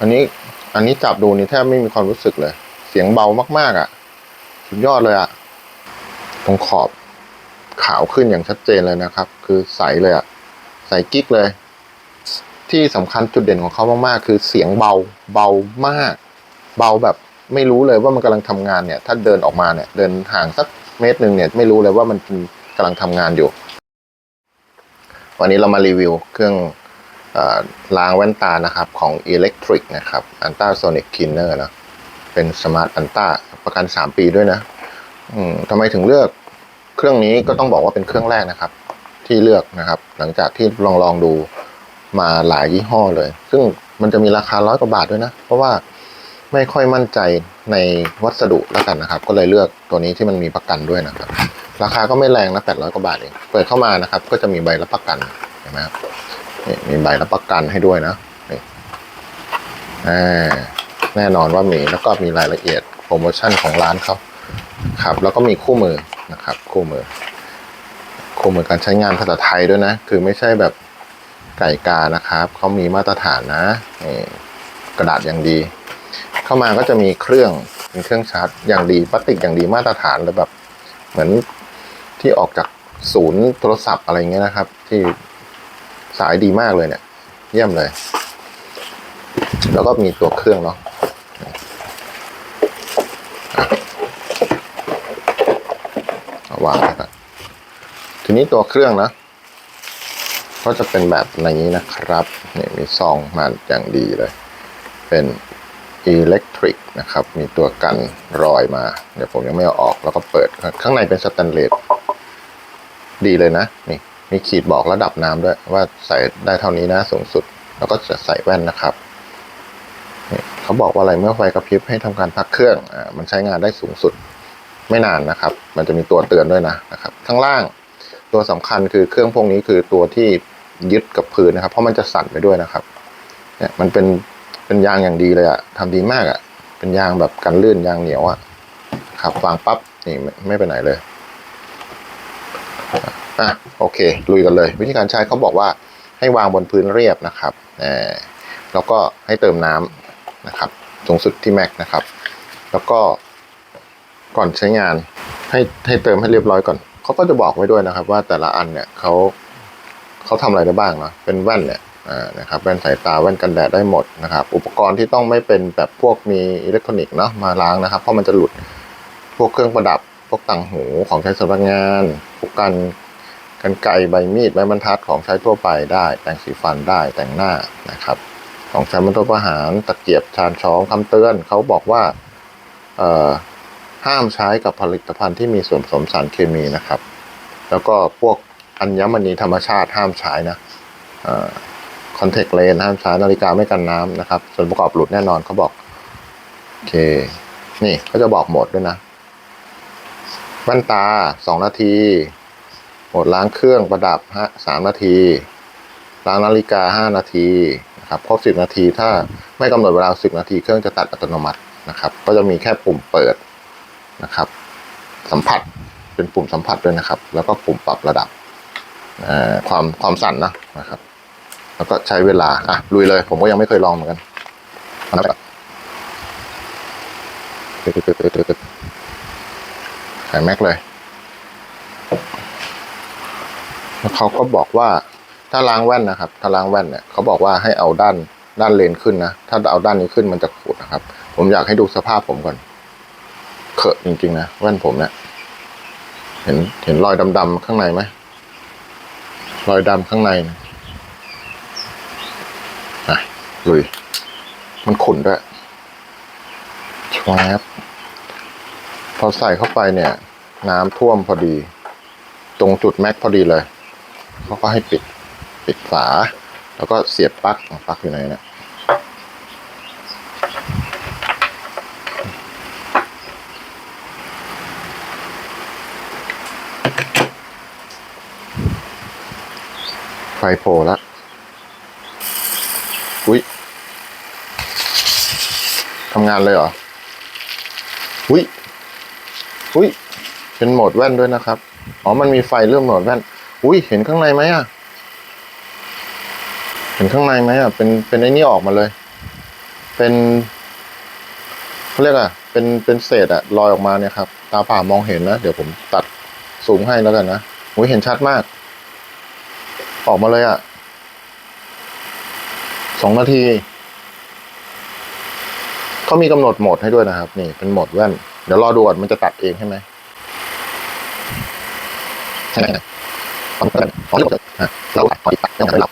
อันนี้อันนี้จับดูนี่แทบไม่มีความรู้สึกเลย เสียงเบามาก ๆอะ่ะ สุดยอดเลยอะ่ะ ตรงขอบขาวขึ้นอย่างชัดเจนเลยนะครับ คือใสเลยอะ่ะ ใสกิ๊กเลย ที่สำคัญจุดเด่นของเขามากๆ คือเสียงเบาเบามาก เบาแบบไม่รู้เลยว่ามันกำลังทำงานเนี่ย ถ้าเดินออกมาเนี่ย เดินห่างสักเมตรหนึ่งเนี่ย ไม่รู้เลยว่ามันกำลังทำงานอยู่ วันนี้เรามารีวิวเครื่อง ล้างแว่นตานะครับของ Electric นะครับ Ultrasonic Cleaner นะ เป็น Smart Ultra ประกัน 3 ปีด้วยนะทำไมถึงเลือกเครื่องนี้ก็ต้องบอกว่าเป็นเครื่องแรกนะครับ ที่เลือกนะครับ หลังจากที่ลองลองดูมาหลายยี่ห้อเลย ซึ่งมันจะมีราคาร้อยกว่าบาทด้วยนะ เพราะว่าไม่ค่อยมั่นใจในวัสดุแล้วกันนะครับ ก็เลยเลือกตัวนี้ที่มันมีประกันด้วยนะครับ ราคาก็ไม่แรงนะแปดร้อยกว่าบาทเองเปิดเข้ามานะครับ ก็จะมีใบรับประกันเห็นไหมครับ มีใบรับประกันให้ด้วยนะนี่แน่นอนว่ามีแล้วก็มีรายละเอียดโปรโมชั่นของร้านเขาครับ แล้วก็มีคู่มือนะครับ คู่มือ คู่มือการใช้งานภาษาไทยด้วยนะ คือไม่ใช่แบบไก่กานะครับเขามีมาตรฐานนะนี่กระดาษอย่างดี เข้ามาก็จะมีเครื่องเป็นเครื่องชาร์จอย่างดีพลาสติกอย่างดีมาตรฐานเลยแบบ เหมือนที่ออกจากศูนย์โทรศัพท์อะไรเงี้ยนะครับ ที่ สายดีมากเลยเนี่ย เยี่ยมเลย แล้วก็มีตัวเครื่องเนาะวางไว้ก่อนทีนี้ตัวเครื่องนะ ก็จะเป็นแบบนี้นะครับนี่มีซองมาอย่างดีเลย เป็นอิเล็กทริกนะครับ มีตัวกันรอยมา เดี๋ยวผมยังไม่เอาออก แล้วก็เปิด ข้างในเป็นสแตนเลสดีเลยนะ นี่ มีขีดบอกระดับน้ำด้วย ว่าใส่ได้เท่านี้นะสูงสุด แล้วก็จะใส่แว่นนะครับเขาบอกว่าอะไรเมื่อไฟกระพริบให้ทำการพักเครื่องอ่ามันใช้งานได้สูงสุดไม่นานนะครับ มันจะมีตัวเตือนด้วยนะนะครับ ข้างล่างตัวสำคัญคือเครื่องพวกนี้คือตัวที่ยึดกับพื้นนะครับ เพราะมันจะสั่นไปด้วยนะครับ เนี่ยมันเป็นเป็นยางอย่างดีเลยอะทำดีมากอะเป็นยางแบบกันลื่นยางเหนียวอะขับวางปั๊บนี่ไม่ไปไหนเลย อะโอเค ลุยกันเลย วิธีการใช้เขาบอกว่าให้วางบนพื้นเรียบนะครับแล้วก็ให้เติมน้ำนะครับสูงสุดที่แม็กนะครับ แล้วก็ก่อนใช้งานให้ให้เติมให้เรียบร้อยก่อนเขาก็จะบอกไว้ด้วยนะครับ ว่าแต่ละอันเนี่ยเขาเขาทำอะไรได้บ้างเนาะเป็นแว่นเนี่ยนะครับแว่นสายตาแว่นกันแดดได้หมดนะครับ อุปกรณ์ที่ต้องไม่เป็นแบบพวกมีอิเล็กทรอนิกส์เนาะมาล้างนะครับ เพราะมันจะหลุดพวกเครื่องประดับพวกต่างหูของใช้สำนักงานพวกกัน กันไกรใบมีดใบบรรทัดของใช้ทั่วไปได้ แต่งสีฟันได้แต่งหน้านะครับ ของใช้บรรทุกอาหารตะเกียบชานช้อนคำเตือนเขาบอกว่าเอ่อห้ามใช้กับผลิตภัณฑ์ที่มีส่วนผสมสารเคมีนะครับ แล้วก็พวกอัญมณีธรรมชาติห้ามใช้นะคอนแทคเลนห้ามใช้นาฬิกาไม่กันน้ำนะครับ ส่วนประกอบหลุดแน่นอนเขาบอก โอเค นี่เขาจะบอกหมดด้วยนะแว่นตาสองนาที โหมดล้างเครื่องประดับฮะสามนาที ล้างนาฬิกาห้านาทีนะครับครบสิบนาทีถ้าไม่กำหนดเวลาสิบนาที เครื่องจะตัดอัตโนมัตินะครับ ก็จะมีแค่ปุ่มเปิดนะครับ สัมผัสเป็นปุ่มสัมผัสด้วยนะครับ แล้วก็ปุ่มปรับระดับความความสั่นนะนะครับ แล้วก็ใช้เวลาอะลุยเลย ผมก็ยังไม่เคยลองเหมือนกันเอานะใส่แม็กเลยแล้ว เขาก็บอกว่าถ้าล้างแว่นนะครับ ถ้าล้างแว่นเนี่ยเขาบอกว่าให้เอาด้านด้านเลนขึ้นนะ ถ้าเอาด้านนี้ขึ้นมันจะขูดนะครับ ผมอยากให้ดูสภาพผมก่อนเขอะจริงๆนะแว่นผมเนี่ยเห็นเห็นรอยดำๆข้างในไหมรอยดำข้างในนะอะลุยมันขุ่นด้วยชวบพอใส่เข้าไปเนี่ย น้ำท่วมพอดี ตรงจุดแม็กพอดีเลย เขาก็ให้ปิดปิดฝา แล้วก็เสียบปลั๊กปลั๊กอยู่ไหนเนี่ยไฟโผล่ล้วอุ้ยทำงานเลยเหรอ อุ้ยอุ้ยเป็นโหมดแว่นด้วยนะครับ อ๋อ มันมีไฟเรื่องโหมดแว่น อุ้ยเห็นข้างในไหมอะ เห็นข้างในไหมอะ เป็นเป็นไอ้นี่ออกมาเลย เป็นเขาเรียกอะเป็นเป็นเศษอะลอยออกมาเนี่ยครับ ตาเปล่ามองเห็นนะ เดี๋ยวผมตัดสูงให้แล้วกันนะโอ้ยเห็นชัดมาก ออกมาเลยอะสองนาทีเขามีกำหนดโหมดให้ด้วยนะครับ นี่เป็นโหมดแว่น เดี๋ยวรอดูก่อนมันจะตัดเองใช่ไหมใช่ไหม ขอดูก่อนขอดูก่อนอะเราขอตัดยังไงเรา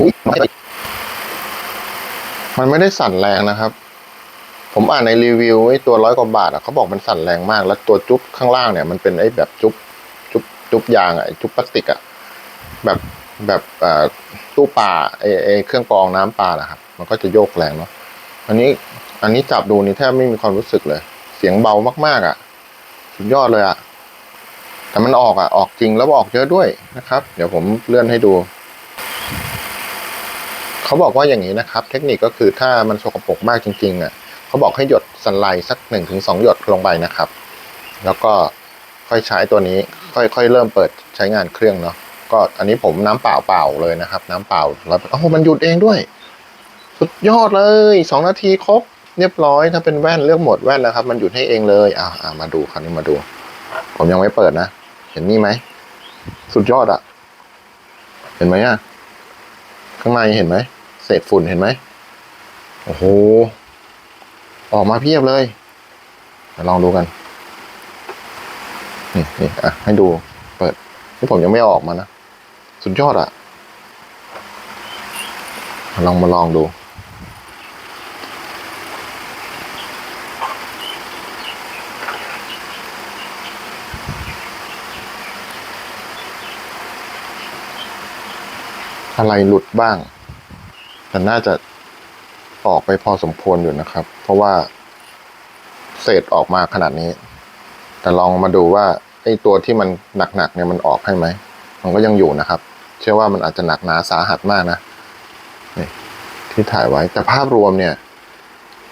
อุ้ยไม่ได้มันไม่ได้สั่นแรงนะครับ ผมอ่านในรีวิวไอ้ตัวร้อยกว่าบาทอะเขาบอกมันสั่นแรงมาก แล้วตัวจุ๊บข้างล่างเนี่ยมันเป็นไอ้แบบจุ๊บจุ๊บจุ๊บยางอะจุ๊บพลาสติกอะแบบแบบตู้ปลาไอ้ไอ้เครื่องกรองน้ำปลาแหละครับมันก็จะโยกแรงเนาะอันนี้อันนี้จับดูนี่แทบไม่มีความรู้สึกเลย เสียงเบามาก ๆอะ สุดยอดเลยอะ แต่มันออกอะ ออกจริงแล้วออกเยอะด้วยนะครับ เดี๋ยวผมเลื่อนให้ดู เขาบอกว่าอย่างนี้นะครับ เทคนิคก็คือถ้ามันสกปรกมากจริงๆอะเขาบอกให้หยดสันไลสักหนึ่งถึงสองหยดลงไปนะครับ แล้วก็ค่อยใช้ตัวนี้ ค่อยๆเริ่มเปิดใช้งานเครื่องเนาะก็อันนี้ผมน้ำเปล่าเปล่าๆเลยนะครับ น้ำเปล่าแล้วโอ้มันหยุดเองด้วย สุดยอดเลยสองนาทีครบ เรียบร้อยถ้าเป็นแว่นเลือกหมดแว่นแล้วครับ มันหยุดให้เองเลยอ่ามาดูคราวนี้มาดู ผมยังไม่เปิดนะ เห็นนี่ไหม สุดยอดอะเห็นไหมอะข้างในเห็นไหมเศษฝุ่นเห็นไหมโอ้โห ออกมาเพียบเลยมาลองดูกัน นี่นี่อะ ให้ดู เปิด นี่ผมยังไม่อออกมานะ สุดยอดอะลองมาลองดู อะไรหลุดบ้าง แต่น่าจะออกไปพอสมควรอยู่นะครับ เพราะว่าเศษออกมาขนาดนี้ แต่ลองมาดูว่าไอ้ตัวที่มันหนักๆเนี่ยมันออกให้ไหม มันก็ยังอยู่นะครับ เชื่อว่ามันอาจจะหนักหนาสาหัสมากนะนี่ที่ถ่ายไว้ แต่ภาพรวมเนี่ย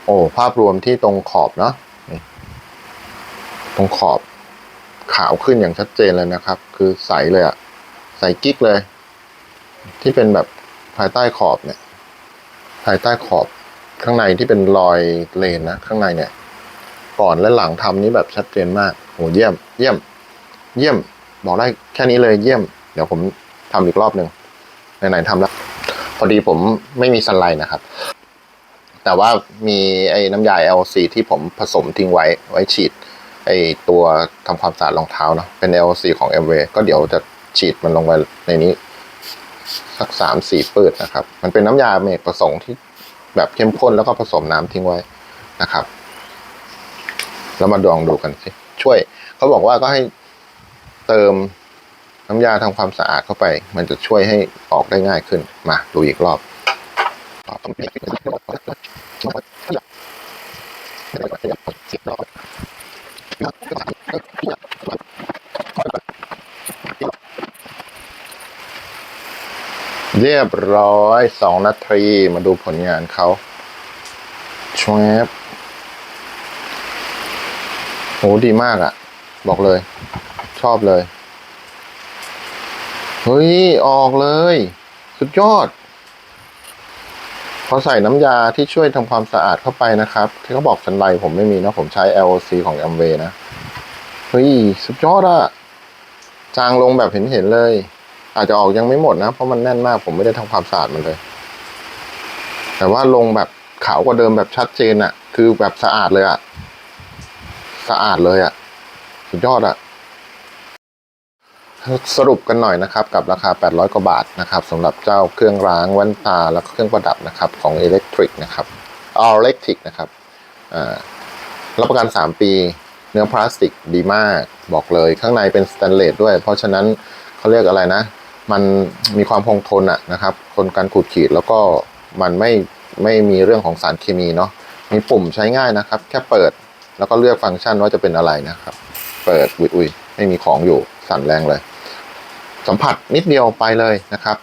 โอ้ภาพรวมที่ตรงขอบเนาะนี่ตรงขอบขาวขึ้นอย่างชัดเจนเลยนะครับ คือใสเลยอะใสกิ๊กเลย ที่เป็นแบบภายใต้ขอบเนี่ย ภายใต้ขอบข้างในที่เป็นรอยเลนนะข้างในเนี่ย ก่อนและหลังทำนี้แบบชัดเจนมากโหเยี่ยม เยี่ยม เยี่ยม บอกได้แค่นี้เลยเยี่ยม เดี๋ยวผมทำอีกรอบหนึ่งไหนๆทำแล้ว พอดีผมไม่มีสไลด์นะครับ แต่ว่ามีไอ้น้ำยา LC ที่ผมผสมทิ้งไว้ไว้ฉีดไอ้ตัวทำความสะอาดรองเท้าเนาะเป็น LC ของ MV ก็เดี๋ยวจะฉีดมันลงไปในนี้ สักสามสี่ปืดนะครับ มันเป็นน้ำยาเมกประสงค์ที่แบบเข้มข้นแล้วก็ผสมน้ำทิ้งไว้นะครับ แล้วมาดองดูกันสิช่วย เขาบอกว่าก็ให้เติมน้ำยาทำความสะอาดเข้าไป มันจะช่วยให้ออกได้ง่ายขึ้นมาดูอีกรอบ เรียบร้อยสองนาทีมาดูผลงานเขาชวบโหดีมากอะ่ะ บอกเลย ชอบเลย เฮ้ย ออกเลย สุดยอด พอใส่น้ำยาที่ช่วยทำความสะอาดเข้าไปนะครับ ที่เขาบอกสันไลผมไม่มีนะ ผมใช้ LOC ของ a m w a y นะ เฮ้ย สุดยอดอะจางลงแบบเห็นเห็นๆเลย อาจจะออกยังไม่หมดนะ เพราะมันแน่นมาก ผมไม่ได้ทำความสะอาดมันเลย แต่ว่าลงแบบขาวกว่าเดิมแบบชัดเจนอะคือแบบสะอาดเลยอะสะอาดเลยอะสุดยอดอะสรุปกันหน่อยนะครับ กับราคา 800 กว่าบาทนะครับสำหรับเจ้าเครื่องล้างแว่นตาและเครื่องประดับนะครับ ของ Electric นะครับ All Electric นะครับรับประกัน 3 ปีเนื้อพลาสติกดีมากบอกเลยข้างในเป็นสแตนเลสด้วย เพราะฉะนั้นเขาเรียกอะไรนะ มันมีความคงทนอะนะครับทนการขูดขีดแล้วก็มันไม่ไม่มีเรื่องของสารเคมีเนาะมีปุ่มใช้ง่ายนะครับ แค่เปิดแล้วก็เลือกฟังก์ชันว่าจะเป็นอะไรนะครับ เปิดอุยอุยไม่มีของอยู่สั่นแรงเลย สัมผัสนิดเดียวไปเลยนะครับ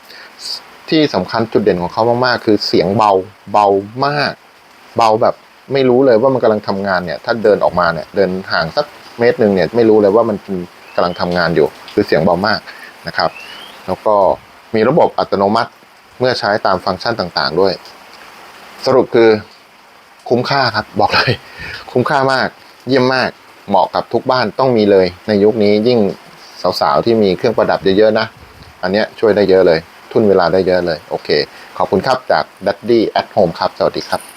ที่สำคัญจุดเด่นของเขามากๆ คือเสียงเบาเบามาก เบาแบบไม่รู้เลยว่ามันกำลังทำงานเนี่ย ถ้าเดินออกมาเนี่ยเดินห่างสักเมตรหนึ่งเนี่ยไม่รู้เลยว่ามันกำลังทำงานอยู่ คือเสียงเบามากนะครับ แล้วก็มีระบบอัตโนมัติเมื่อใช้ตามฟังก์ชันต่างๆ ด้วย สรุปคือคุ้มค่าครับบอกเลย คุ้มค่ามาก เยี่ยมมากเหมาะกับทุกบ้านต้องมีเลย ในยุคนี้ยิ่งสาวๆที่มีเครื่องประดับเยอะๆนะ อันเนี้ยช่วยได้เยอะเลย ทุนเวลาได้เยอะเลย โอเค ขอบคุณครับจาก Daddy at Home ครับ สวัสดีครับ